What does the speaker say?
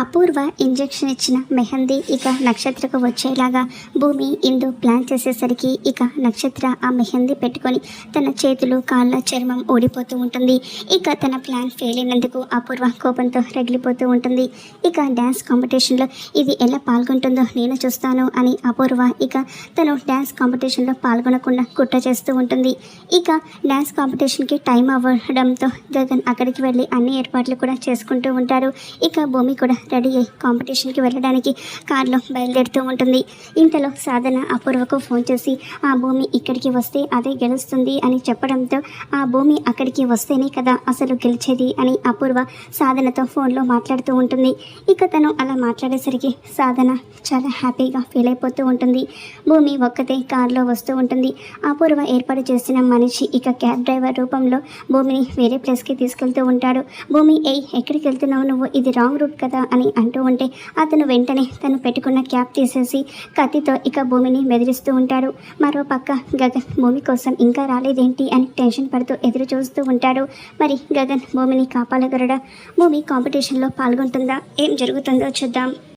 అపూర్వ injection ఇచ్చిన మెహందీ ఇక నక్షత్రకు వచ్చేలాగా భూమి ఇందు ప్లాన్ చేసేసరికి ఇక నక్షత్ర ఆ మెహందీ పెట్టుకొని తన చేతులు కాళ్ళ చర్మం ఊడిపోతూ ఉంటుంది. ఇక తన ప్లాన్ ఫెయిల్ అయినందుకు అపూర్వ కోపంతో రగిలిపోతూ ఉంటుంది. ఇక డ్యాన్స్ కాంపిటీషన్లో ఇది ఎలా పాల్గొంటుందో నేను చూస్తాను అని అపూర్వ ఇక తను డ్యాన్స్ కాంపిటీషన్లో పాల్గొనకుండా కుట్ర చేస్తూ ఉంటుంది. ఇక డ్యాన్స్ కాంపిటీషన్కి టైం అవ్వడంతో గగన్ అక్కడికి వెళ్ళి అన్ని ఏర్పాట్లు కూడా చేసుకుంటూ ఉంటారు. ఇక భూమి కూడా రెడీ అయ్యి కాంపిటీషన్కి వెళ్ళడానికి కారులో బయలుదేరుతూ ఉంటుంది. ఇంతలో సాధన అపూర్వకు ఫోన్ చేసి ఆ భూమి ఇక్కడికి వస్తే అదే గెలుస్తుంది అని చెప్పడంతో ఆ భూమి అక్కడికి వస్తేనే కదా అసలు గెలిచేది అని అపూర్వ సాధనతో ఫోన్లో మాట్లాడుతూ ఉంటుంది. ఇక తను అలా మాట్లాడేసరికి సాధన చాలా హ్యాపీగా ఫీల్ అయిపోతూ ఉంటుంది. భూమి ఒక్కతే కారులో వస్తూ ఉంటుంది. అపూర్వ ఏర్పాటు చేసిన మనిషి ఇక క్యాబ్ డ్రైవర్ రూపంలో భూమిని వేరే ప్లేస్కి తీసుకెళ్తూ ఉంటాడు. భూమి ఎయ్ ఎక్కడికి వెళ్తున్నావు నువ్వు? ఇది రాంగ్ రూట్ కదా అని అంటూ ఉంటే అతను వెంటనే తను పెట్టుకున్న క్యాప్ తీసేసి కత్తితో ఇక భూమిని బెదిరిస్తూ ఉంటాడు. మరో పక్క గగన్ భూమి కోసం ఇంకా రాలేదేంటి అని టెన్షన్ పడుతూ ఎదురు చూస్తూ ఉంటాడు. మరి గగన్ భూమిని కాపాడగలడా భూమి కాంపిటీషన్లో పాల్గొంటుందా? ఏం జరుగుతుందో చూద్దాం.